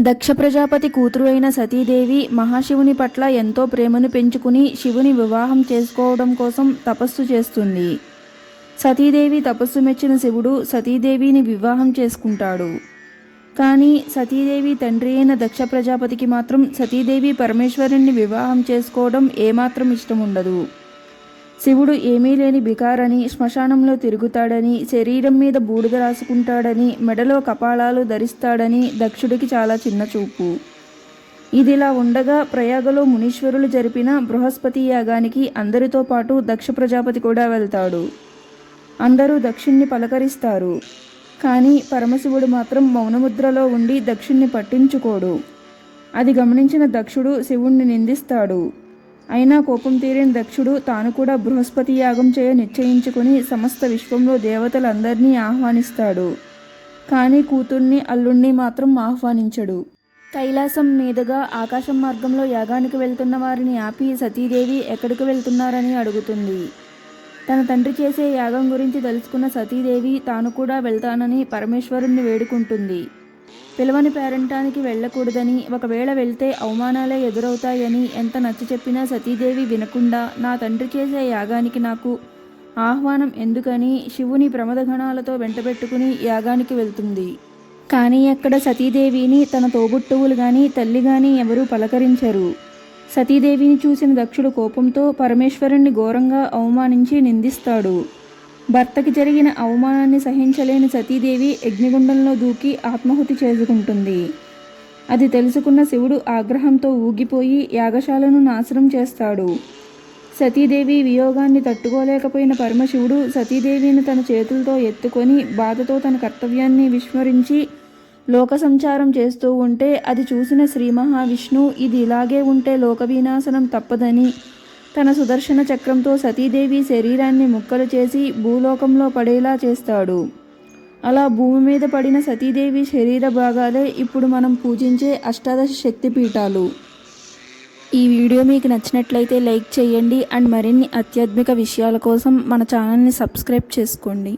దక్ష ప్రజాపతి కూతురు అయిన సతీదేవి మహాశివుని పట్ల ఎంతో ప్రేమను పెంచుకుని శివుని వివాహం చేసుకోవడం కోసం తపస్సు చేస్తుంది. సతీదేవి తపస్సు మెచ్చిన శివుడు సతీదేవిని వివాహం చేసుకుంటాడు. కానీ సతీదేవి తండ్రి అయిన దక్ష ప్రజాపతికి మాత్రం సతీదేవి పరమేశ్వరుణ్ణి వివాహం చేసుకోవడం ఏమాత్రం ఇష్టం ఉండదు శివుడు ఏమీ లేని బికారని శ్మశానంలో తిరుగుతాడని శరీరం మీద బూడిద రాసుకుంటాడని మెడలో కపాలాలు ధరిస్తాడని దక్షుడికి చాలా చిన్న చూపు. ఇదిలా ఉండగా ప్రయాగలో మునీశ్వరులు జరిపిన బృహస్పతి యాగానికి అందరితో పాటు దక్ష ప్రజాపతి కూడా వెళ్తాడు. అందరూ దక్షిణ్ణి పలకరిస్తారు. కానీ పరమశివుడు మాత్రం మౌనముద్రలో ఉండి దక్షుణ్ణి పట్టించుకోడు. అది గమనించిన దక్షుడు శివుణ్ణి నిందిస్తాడు. అయినా కోపం తీరిన దక్షుడు తాను కూడా బృహస్పతి యాగం చేయ నిశ్చయించుకుని సమస్త విశ్వంలో దేవతలందరినీ ఆహ్వానిస్తాడు. కానీ కూతుర్ని అల్లుణ్ణి మాత్రం ఆహ్వానించడు. కైలాసం మీదుగా ఆకాశం మార్గంలో యాగానికి వెళ్తున్న వారిని ఆపి సతీదేవి ఎక్కడికి వెళ్తున్నారని అడుగుతుంది. తన తండ్రి చేసే యాగం గురించి తెలుసుకున్న సతీదేవి తాను కూడా వెళ్తానని పరమేశ్వరుణ్ణి వేడుకుంటుంది. పిలవని పేరంటానికి వెళ్ళకూడదని ఒకవేళ వెళ్తే అవమానాలే ఎదురవుతాయని ఎంత నచ్చ చెప్పినా సతీదేవి వినకుండా నా తండ్రి చేసే యాగానికి నాకు ఆహ్వానం ఎందుకని శివుని ప్రమదగణాలతో వెంటబెట్టుకుని యాగానికి వెళ్తుంది. కానీ అక్కడ సతీదేవిని తన తోబుట్టువులు గాని తల్లి గాని ఎవరూ పలకరించరు. సతీదేవిని చూసిన దక్షుడు కోపంతో పరమేశ్వరుణ్ణి ఘోరంగా అవమానించి నిందిస్తాడు. భర్తకి జరిగిన అవమానాన్ని సహించలేని సతీదేవి యజ్ఞగుండంలో దూకి ఆత్మాహుతి చేసుకుంటుంది. అది తెలుసుకున్న శివుడు ఆగ్రహంతో ఊగిపోయి యాగశాలను నాశనం చేస్తాడు. సతీదేవి వియోగాన్ని తట్టుకోలేకపోయిన పరమశివుడు సతీదేవిని తన చేతులతో ఎత్తుకొని బాధతో తన కర్తవ్యాన్ని విస్మరించి లోక సంచారం చేస్తూ ఉంటే అది చూసిన శ్రీ మహావిష్ణు ఇది ఇలాగే ఉంటే లోక వినాశనం తప్పదని తన సుదర్శన చక్రంతో సతీదేవి శరీరాన్ని ముక్కలు చేసి భూలోకంలో పడేలా చేస్తాడు. అలా భూమి మీద పడిన సతీదేవి శరీర భాగాలే ఇప్పుడు మనం పూజించే అష్టాదశ శక్తి పీఠాలు ఈ వీడియో మీకు నచ్చినట్లయితే లైక్ చేయండి అండ్ మరిన్ని ఆధ్యాత్మిక విషయాల కోసం మన ఛానల్ని సబ్స్క్రైబ్ చేసుకోండి.